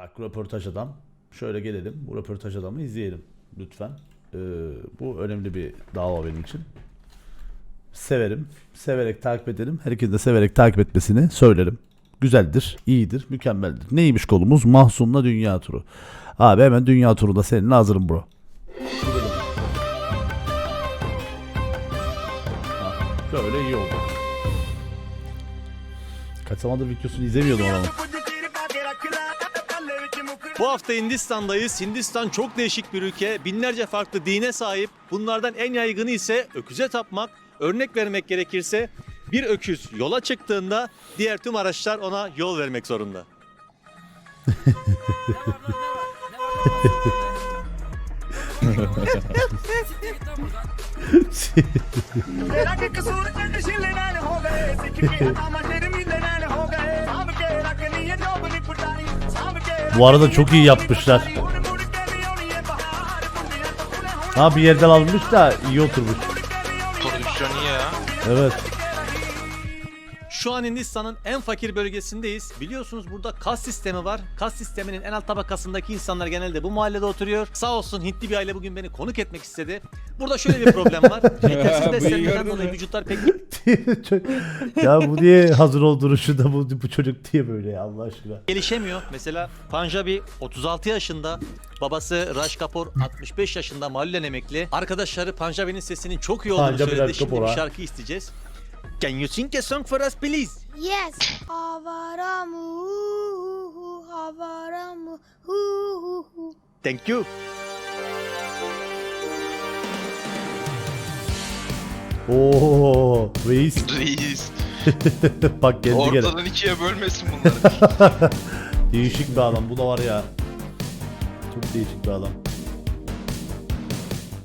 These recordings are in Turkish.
Bak röportaj adam. Şöyle gelelim. Bu röportaj adamı izleyelim lütfen. Ee, bu önemli bir dava benim için. Severim. Severek takip ederim. Herkes de severek takip etmesini söylerim. Güzeldir, iyidir, mükemmeldir. Neymiş kolumuz? Mahsun'la dünya turu. Abi hemen dünya turunda seninle hazırım bro. Böyle iyi oldu. Kaç zamandır videosunu izlemiyordum adamın. Bu hafta Hindistan'dayız. Hindistan çok değişik bir ülke. Binlerce farklı dine sahip. Bunlardan en yaygını ise öküze tapmak. Örnek vermek gerekirse bir öküz yola çıktığında diğer tüm araçlar ona yol vermek zorunda. तेरा कि कसूर जंग शिले नाल हो गए सिख के हथामा तेरे मिले नाल हो गए साहब के रखनी है जोब नी फुटाई साहब के bu arada çok iyi yapmışlar. Ha bir yerden almış da iyi oturmuş. Prodüksiyon iyi ya. Evet. Şu an Hindistan'ın en fakir bölgesindeyiz. Biliyorsunuz burada kas sistemi var. Kas sisteminin en alt tabakasındaki insanlar genelde bu mahallede oturuyor. Sağ olsun Hintli bir aile bugün beni konuk etmek istedi. Burada şöyle bir problem var. Yetersiz beslenmeden dolayı vücutlar pek ya bu niye hazır olduğunu şurada bu, bu çocuk diye böyle ya Allah aşkına. gelişemiyor. Mesela Panjabi 36 yaşında, babası Raj Kapoor 65 yaşında mahallen emekli. Arkadaşları Panjabi'nin sesinin çok iyi olduğunu Panjabi söyledi. Şimdi bir şarkı isteyeceğiz. Can you sing a song for us please? Yes. Havaramu, havaramu, hu hu hu. Thank you. Oo reis Reis. bak geldi gene. Ortadan ikiye bölmesin bunları. Değişik bir adam bu da var ya. Çok değişik bir adam.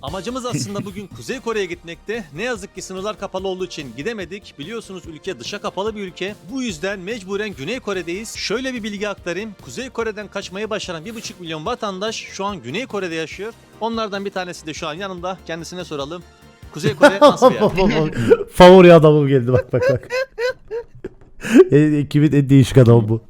Amacımız aslında bugün Kuzey Kore'ye gitmekte. Ne yazık ki sınırlar kapalı olduğu için gidemedik. Biliyorsunuz ülke dışa kapalı bir ülke. Bu yüzden mecburen Güney Kore'deyiz. Şöyle bir bilgi aktarayım. Kuzey Kore'den kaçmayı başaran 1,5 milyon vatandaş şu an Güney Kore'de yaşıyor. Onlardan bir tanesi de şu an yanımda. Kendisine soralım. Kuzey Kore nasıl bir yer? Favori adamım geldi bak bak bak. E, Ekibin en değişik adamı bu.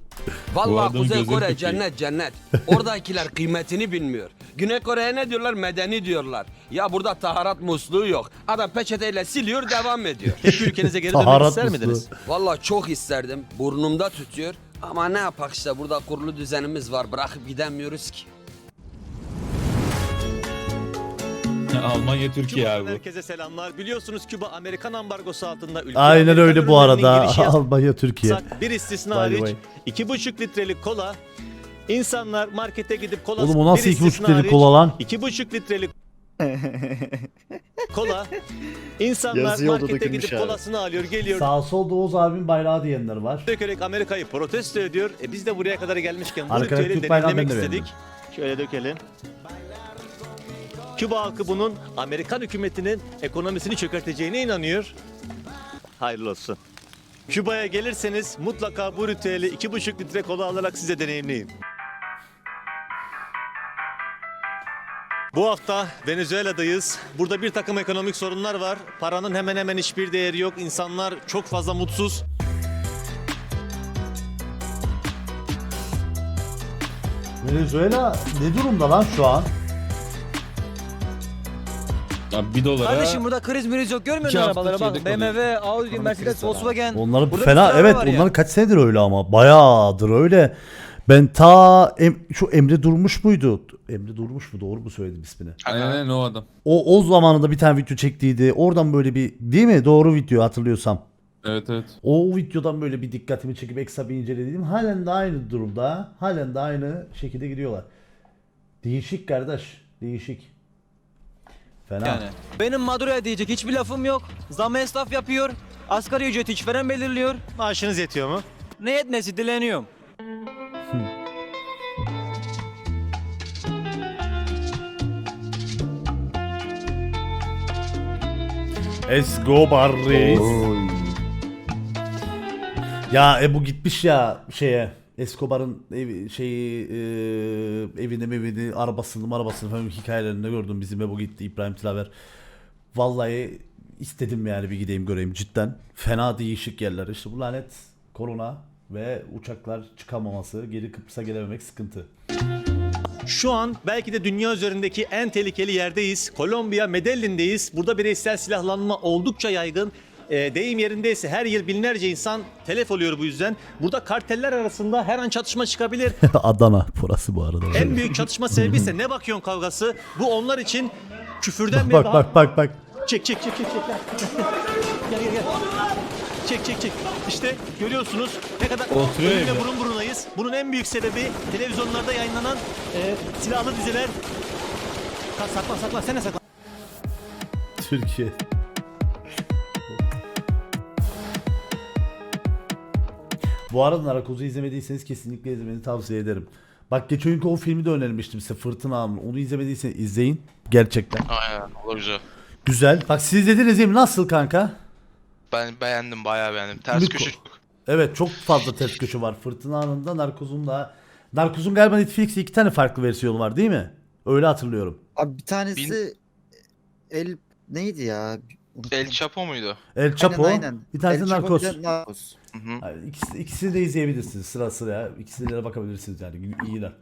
Vallahi adam Kuzey gözüm Kore peki. cennet cennet. Oradakiler kıymetini bilmiyor. Güney Kore'ye ne diyorlar? Medeni diyorlar. Ya burada taharat musluğu yok. Adam peçeteyle siliyor devam ediyor. Peki ülkenize geri dönmek Taharat ister musluğu. miydiniz? Vallahi çok isterdim. Burnumda tütüyor. Ama ne yapak işte burada kurulu düzenimiz var. Bırakıp gidemiyoruz ki. Almanya Türkiye abi bu. Herkese selamlar. Biliyorsunuz Küba Amerikan ambargosu altında ülke Aynen Amerikan öyle bu ürünlerinin arada. girişi Almanya Türkiye. Bir istisna By the hariç way. 2,5 litrelik kola İnsanlar markete gidip kola Oğlum o nasıl 2,5 istisna litrelik kola lan? 2,5 litrelik kola İnsanlar Yazı yolda markete dökülmüş gidip abi. kolasını alıyor geliyor Sağ sol Oğuz abinin bayrağı diyenler var. dökerek Amerika'yı protesto ediyor. E biz de buraya kadar gelmişken bu Arkada ritüeli Türk bayrağı deneyimlemek ben de istedik. Şöyle dökelim. Küba halkı bunun Amerikan hükümetinin ekonomisini çökerteceğine inanıyor. Hayırlı olsun. Küba'ya gelirseniz mutlaka bu ritüeli 2,5 litre kola alarak size deneyimleyin. Bu hafta Venezuela'dayız. Burada bir takım ekonomik sorunlar var. Paranın hemen hemen hiçbir değeri yok. İnsanlar çok fazla mutsuz. Venezuela ne durumda lan şu an? Abi bir dolara Kardeşim burada kriz miriz yok görmüyor İki musun hafta arabalara bak. şeyde kalıyor. BMW, Audi, Mercedes, Volkswagen. Onların Burada fena evet var ya. onların kaç senedir öyle ama bayağıdır öyle. Ben ta Em- şu Emre Durmuş muydu? Emre Durmuş mu doğru mu söyledim ismini? aynen aynen o adam. O o zamanında bir tane video çektiydi. Oradan böyle bir değil mi? Doğru video hatırlıyorsam. Evet evet. O videodan böyle bir dikkatimi çekip ekstra bir inceledim. Halen de aynı durumda. Halen de aynı şekilde gidiyorlar. Değişik kardeş. Değişik. Fena. Yani. Benim Maduro'ya diyecek hiçbir lafım yok. Zam esnaf yapıyor. Asgari ücret işveren belirliyor. Maaşınız yetiyor mu? Ne yetmesi dileniyorum. Escobar reis. Ya e bu gitmiş ya şeye Escobar'ın evi, şeyi e, evini evini arabasını arabasını falan hikayelerinde gördüm bizim Ebu gitti İbrahim Tilaver. Vallahi istedim yani bir gideyim göreyim cidden. Fena değişik yerler işte bu lanet korona ve uçaklar çıkamaması, geri Kıbrıs'a gelememek sıkıntı. Şu an belki de dünya üzerindeki en tehlikeli yerdeyiz. Kolombiya, Medellin'deyiz. Burada bireysel silahlanma oldukça yaygın. E, deyim yerindeyse her yıl binlerce insan telef oluyor bu yüzden. Burada karteller arasında her an çatışma çıkabilir. Adana burası bu arada. en büyük çatışma sebebi ise ne bakıyorsun kavgası? Bu onlar için küfürden bile bak daha... bak bak bak. Çek çek çek çek çek. Gel gel gel. Çek çek çek. İşte görüyorsunuz ne kadar Oturuyor ölümle burun burunayız. Bunun en büyük sebebi televizyonlarda yayınlanan e, silahlı diziler. Ka- Saklan saklan sen de saklan. Türkiye. Bu arada Narkoz'u izlemediyseniz kesinlikle izlemenizi tavsiye ederim. Bak geçen günkü o filmi de önermiştim size Fırtına Amı. Onu izlemediyseniz izleyin. Gerçekten. Aynen o da güzel. Güzel. Bak siz izlediniz değil mi? Nasıl kanka? Ben beğendim bayağı beğendim. Ters Miko. köşe çok. Evet çok fazla ters köşe var. Fırtına Anı'nda Narkoz'un da. Narkoz'un galiba Netflix'te iki tane farklı versiyonu var değil mi? Öyle hatırlıyorum. Abi bir tanesi el neydi ya? El Chapo muydu? El Chapo. Aynen, aynen. Bir tanesi El Chapo, Narkoz. bir de Narcos. Hı hı. Hayır, ikisi, ikisini de izleyebilirsiniz sıra sıra. İkisine de bakabilirsiniz yani. İyiler.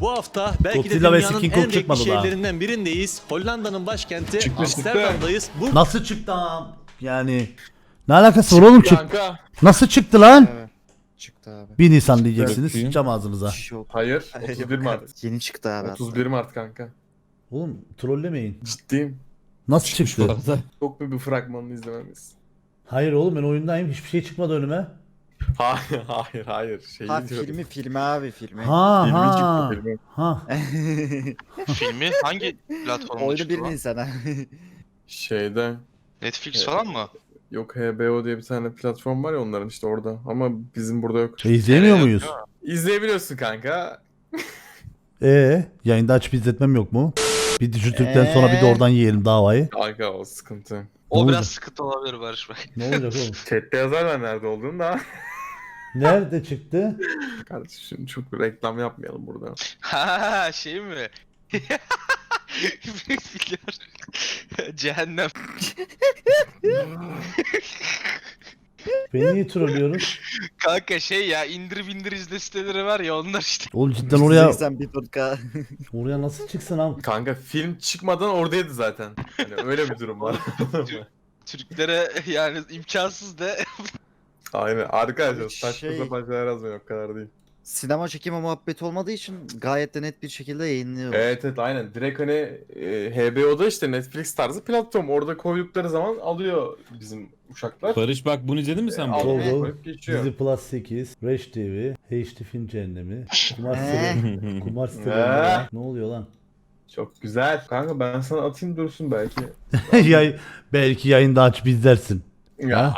Bu hafta belki Godzilla de ve dünyanın en renkli şehirlerinden birindeyiz. Hollanda'nın başkenti Çıktı, çıktı. Amsterdam'dayız. Bu Nasıl çıktı am? Yani ne alakası var oğlum çık? Kanka. Nasıl çıktı lan? Evet. Çıktı abi. 1 Nisan diyeceksiniz. Bakayım. Sıçacağım ağzınıza. Hayır. Yok 31 Mart. Yeni çıktı abi. 31 Mart kanka. Oğlum trollemeyin. Ciddiyim. Nasıl çıktı? Çok bir, bir fragmanını izlememiz. Hayır oğlum ben oyundayım. Hiçbir şey çıkmadı önüme. Hayır hayır hayır. Şeyi Ha diyorum. filmi filmi abi filmi. Ha Filmi ha. çıktı filmi. Ha. Filmi hangi platformda Oyunu çıktı bir lan? Nisan'a. Şeyde. Netflix falan mı? Yok HBO diye bir tane platform var ya onların işte orada. Ama bizim burada yok. E, izleyemiyor Nereye muyuz? yok İzleyebiliyorsun kanka. Ee, yayında açıp izletmem yok mu? Bir Dijitürk'ten sonra bir de Ee? oradan yiyelim davayı. Kanka o sıkıntı. O Ne biraz olacak? sıkıntı olabilir Barış Bey. Ne olacak oğlum? Chat'te yazarlar nerede olduğunu da. Nerede çıktı? Kardeşim şimdi çok reklam yapmayalım burada. Ha şey mi? Biliyorum. Cehennem. Beni niye trollüyoruz? Kanka şey ya indir bindir izle siteleri var ya onlar işte. Oğlum cidden oraya 81 oraya nasıl çıksın am? Kanka film çıkmadan oradaydı zaten. Hani öyle bir durum var. Türklere yani imkansız de Aynen arkadaşlar Abi saçma şey- sapan şeyler yazmayın o kadar değil. Sinema çekimi muhabbeti olmadığı için gayet de net bir şekilde yayınlıyor. Evet evet aynen. Direkt hani e, HBO'da işte Netflix tarzı platform. Orada koydukları zaman alıyor bizim uşaklar. Barış bak bunu izledin mi sen bu? Al- Oldu. koyup geçiyor. Dizi Plus 8, Reş TV, HD Film Cehennemi, Kumar siteleri, Kumar siteleri. Ee? Ne oluyor lan? Çok güzel. Kanka ben sana atayım dursun belki. Yay, belki yayında açıp izlersin. Ya.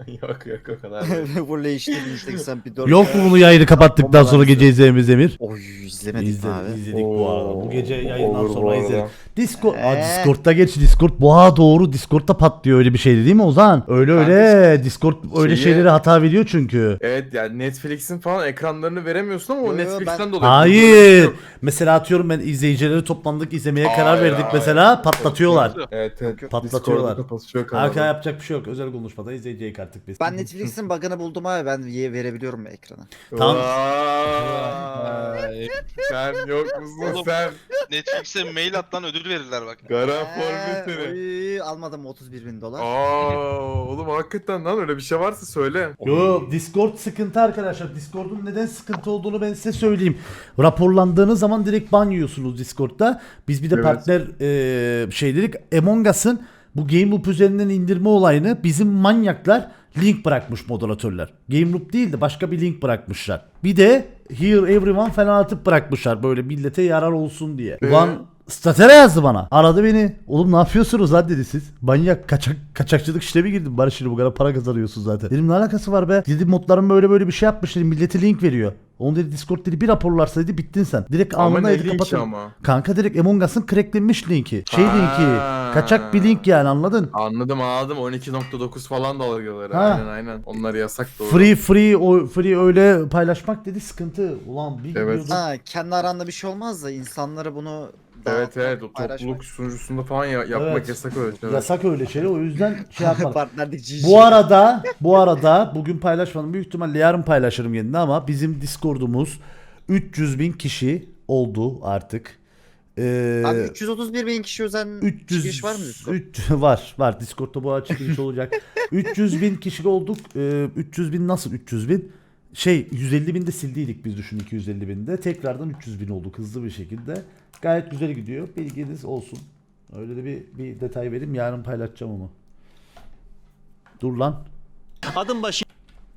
yok yok o kadar işte 81 Yok mu bunu yayını kapattıktan sonra gece izleyeceğimiz Emir? Oy izlemedik İzledik, abi? izledik bu arada. Bu gece yayından olur bu sonra arada. izledik. Discord, Aa, Ee? Discord'da geç Discord. Boğa doğru Discord'da patlıyor öyle bir şeydi değil mi Ozan? Öyle öyle. Discord öyle şeyi- şeyleri hata veriyor çünkü. Evet yani Netflix'in falan ekranlarını veremiyorsun ama Yo, o yo, Netflix'ten ben- dolayı. Hayır. Mesela atıyorum ben izleyicileri toplandık izlemeye karar Hayır, verdik hayır. mesela patlatıyorlar. Evet evet. Patlatıyorlar. Kanalı. Arka yapacak bir şey yok. Özel konuşmada izleyeceğiz artık biz. Ben Netflix'in bug'ını buldum abi ben ye- verebiliyorum ekrana. Tamam. Vay. sen yok musun Oğlum. sen? Netflix'e mail at lan ödül verirler bak. Garanformi seni. oy, almadım 31 bin dolar. Aa, oğlum hakikaten lan öyle bir şey varsa söyle. Yo Discord sıkıntı arkadaşlar. Discord'un neden sıkıntı olduğunu ben size söyleyeyim. Raporlandığınız zaman direkt ban yiyorsunuz Discord'da. Biz bir de Evet. partner eee şey dedik. Among Us'ın bu Game Loop üzerinden indirme olayını bizim manyaklar link bırakmış moderatörler. Game Loop değil de başka bir link bırakmışlar. Bir de Here Everyone falan atıp bırakmışlar böyle millete yarar olsun diye. Ee? Ulan Statera yazdı bana. Aradı beni. Oğlum ne yapıyorsunuz lan dedi siz. Manyak kaçak kaçakçılık işine mi girdin? Barış şimdi bu kadar para kazanıyorsun zaten. Dedim ne alakası var be? Dedi modların böyle böyle bir şey yapmış dedi. Millete link veriyor. Onu dedi Discord dedi bir raporlarsa dedi bittin sen. Direkt Ama anında ne dedi linki kapatın. ama? Kanka direkt Among Us'ın cracklenmiş linki. Şey Ha. linki. Kaçak bir link yani anladın? Anladım anladım 12.9 falan dalgaları. Ha. Aynen aynen. Onlar yasak doğru. Free free o free öyle paylaşmak dedi sıkıntı. Ulan bir Evet. Ha, kendi aranda bir şey olmaz da insanlara bunu Evet evet o paylaşmak. topluluk sunucusunda falan ya- yapmak Evet. yasak öyle şeyler. Yasak öyle şeyler o yüzden şey yapmadım. Bu arada bu arada bugün paylaşmadım. Büyük ihtimalle yarın paylaşırım kendini ama bizim Discord'umuz 300 bin kişi oldu artık. Ee, Abi 331 bin kişi özen 300 giriş var mı Discord? üç- var var Discord'da bu açık giriş olacak. 300 bin kişi olduk. Ee, 300 bin nasıl 300 bin? Şey 150 bin de sildiydik biz düşün 250 binde. Tekrardan 300 bin olduk hızlı bir şekilde. Gayet güzel gidiyor. Bilginiz olsun. Öyle de bir, bir detay vereyim. Yarın paylaşacağım onu. Dur lan. Adım başı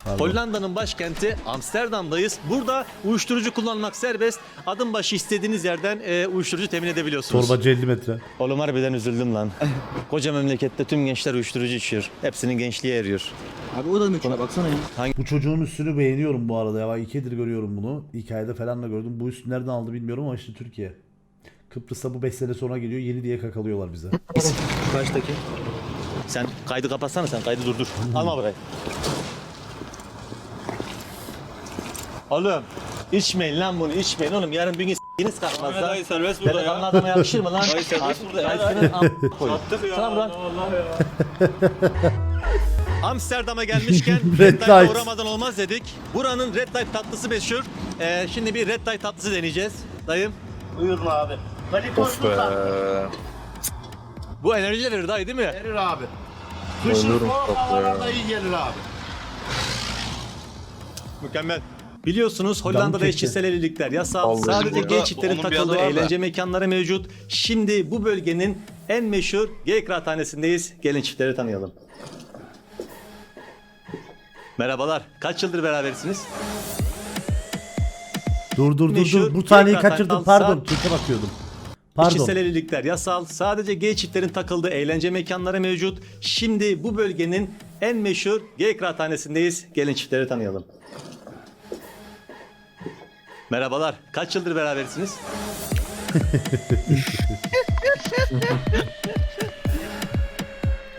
Pardon. Hollanda'nın başkenti Amsterdam'dayız. Burada uyuşturucu kullanmak serbest. Adım başı istediğiniz yerden e, uyuşturucu temin edebiliyorsunuz. Torbacı 50 metre. Oğlum harbiden üzüldüm lan. Koca memlekette tüm gençler uyuşturucu içiyor. Hepsinin gençliği eriyor. Abi o da mı baksana ya. Bu çocuğun üstünü beğeniyorum bu arada ya. Bak ikidir görüyorum bunu. Hikayede falan da gördüm. Bu üstü nereden aldı bilmiyorum ama işte Türkiye. Kıbrıs'ta bu 5 sene sonra geliyor. Yeni diye kakalıyorlar bize. Kaçtaki? Sen kaydı kapatsana sen kaydı durdur. Alma burayı. Oğlum içmeyin lan bunu içmeyin oğlum yarın bir gün s**kiniz kalkmaz lan. Dayı serbest burada Delikanlı ya. adama yakışır mı lan? Dayı serbest burada ya. Ay senin am- koy. Attık ya. Tamam lan. Allah ya. Amsterdam'a gelmişken Red Red Light'a Light. uğramadan olmaz dedik. Buranın Red Light tatlısı meşhur. Ee, şimdi bir Red Light tatlısı deneyeceğiz. Dayım. Buyurun abi. Of be. Bu enerji verir dayı değil mi? Verir abi. Ölüyorum tatlı ya. iyi gelir abi. Mükemmel. Biliyorsunuz Hollanda'da eşcinsel evlilikler yasal. Vallahi Sadece burada gay çiftlerin onun bir takıldığı adı var da. eğlence mekanları mevcut. Şimdi bu bölgenin en meşhur gay kıraathanesindeyiz. Gelin çiftleri tanıyalım. Merhabalar. Kaç yıldır berabersiniz? Dur dur dur Meşhur dur. Bu sahneyi tekrar kaçırdım. Pardon. saat- Çeke bakıyordum. Pardon. Eşcinsel evlilikler yasal. Sadece gay çiftlerin takıldığı eğlence mekanları mevcut. Şimdi bu bölgenin en meşhur gay kıraathanesindeyiz. Gelin çiftleri tanıyalım. Merhabalar. Kaç yıldır berabersiniz?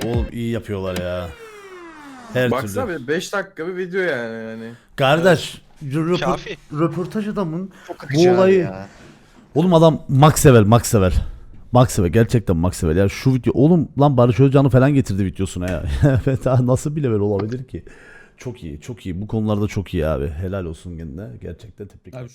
Oğlum iyi yapıyorlar ya. Her Baksana türlü. bir 5 dakika bir video yani. yani. Kardeş. röpor- Kafi. röportaj adamın bu olayı ya. Oğlum adam Max sever, Max sever. Max sever, gerçekten Max sever. Ya şu video, oğlum lan Barış Özcan'ı falan getirdi videosuna ya. evet daha nasıl bir level olabilir ki? Çok iyi, çok iyi. Bu konularda çok iyi abi. Helal olsun kendine. Gerçekten tebrik Abi.